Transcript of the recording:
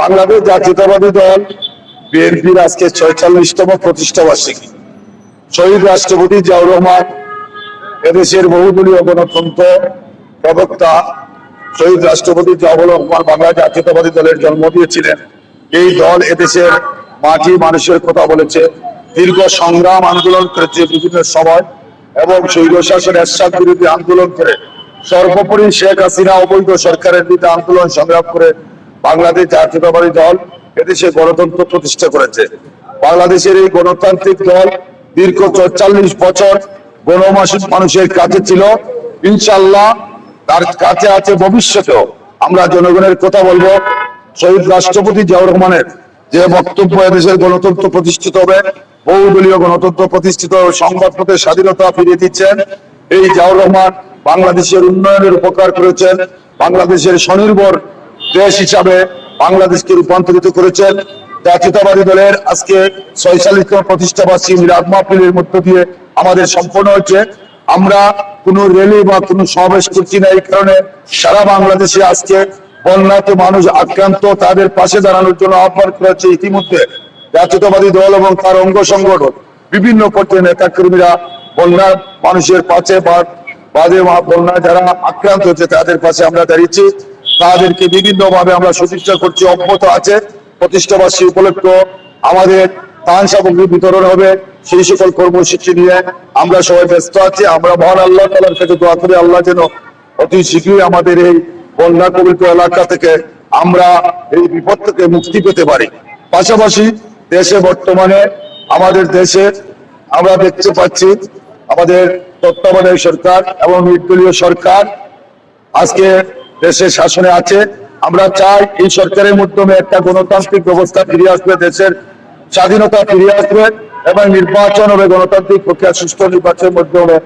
বাংলাদেশ জাতীয়তাবাদী দল, বিএনপির আজকে ছয়চল্লিশতম প্রতিষ্ঠা বার্ষিকী। শহীদ রাষ্ট্রপতি জিয়াউর রহমান, এদেশের বহুদলীয় গণতন্ত্র প্রবক্তা শহীদ রাষ্ট্রপতি জিয়াউর রহমান বাংলা জাতীয়তাবাদী দলের জন্ম দিয়েছিলেন। এই দল এদেশের মাটি মানুষের কথা বলেছে। দীর্ঘ সংগ্রাম আন্দোলন করেছে বিভিন্ন সময় এবং শৈল শাসন এরশাদ বিরোধী আন্দোলন করে সর্বোপরি শেখ হাসিনা অবৈধ সরকারের বিরুদ্ধে আন্দোলন সংগ্রাম করে বাংলাদেশ জাতীয়তাবাদী দল এদেশে গণতন্ত্র প্রতিষ্ঠা করেছে। বাংলাদেশের এই গণতান্ত্রিক দল দীর্ঘ চল্লিশ বছর গণমাসিক মানুষের কাছে ছিল। ইনশাল্লাহ তার কাছে আছে ভবিষ্যতেও। আমরা জনগণের কথা বলব। শহীদ রাষ্ট্রপতি জিয়াউর রহমানের যে বক্তব্য এদেশের গণতন্ত্র প্রতিষ্ঠিত হবে, বহুদলীয় গণতন্ত্র প্রতিষ্ঠিত সংবাদপত্রের স্বাধীনতা ফিরিয়ে দিচ্ছেন। এই জিয়াউর রহমান বাংলাদেশের উন্নয়নের উপকার করেছেন, বাংলাদেশের স্বনির্ভর দেশ হিসাবে বাংলাদেশকে রূপান্তরিত করেছেন। জাতীয়তাবাদী দলের আজকে ছয়চল্লিশতম প্রতিষ্ঠা বার্ষিকী মিলাদ মাহফিলের মধ্য দিয়ে আমাদের সম্পন্ন হচ্ছে আমরা কোনো র্যালি বা কোনো সমাবেশ করছি না, এই কারণে সারা বাংলাদেশে আজকে বন্যাত মানুষ আক্রান্ত, তাদের পাশে দাঁড়ানোর জন্য আহ্বান করেছে ইতিমধ্যে জাতীয়তাবাদী দল এবং তার অঙ্গ সংগঠন। বিভিন্ন পর্যায়ে নেতা কর্মীরা বন্যার মানুষের পাশে বা বাদে মা- বন্যা যারা আক্রান্ত হচ্ছে তাদের পাশে আমরা দাঁড়িয়েছি। তাদেরকে বিভিন্ন ভাবে আমরা সুচিষ্টা করছি, অব্যাহত আছে। প্রতিষ্ঠাবার্ষিকী উপলক্ষে আমাদের ত্রাণ সামগ্রী বিতরণ হবে। সেই সকল কর্মসূচি নিয়ে আমরা সবাই ব্যস্ত আছি। আমরা মহান আল্লাহ তালার কাছে দোয়া করি, আল্লাহ যেন অতি শীঘ্রই আমাদের এই বন্যা কবিত এলাকা থেকে আমরা এই বিপদ থেকে মুক্তি পেতে পারি। পাশাপাশি দেশে বর্তমানে আমাদের দেশে আমরা দেখতে পাচ্ছি আমাদের তত্ত্বাবধায়ক সরকার এবং নির্দলীয় সরকার আজকে দেশের শাসনে আছে। আমরা চাই এই সরকারের মাধ্যমে একটা গণতান্ত্রিক ব্যবস্থা ফিরে আসবে, দেশের স্বাধীনতা ফিরে আসবে এবং নির্বাচন হবে, গণতান্ত্রিক প্রক্রিয়া, সুষ্ঠু নির্বাচনের মাধ্যমে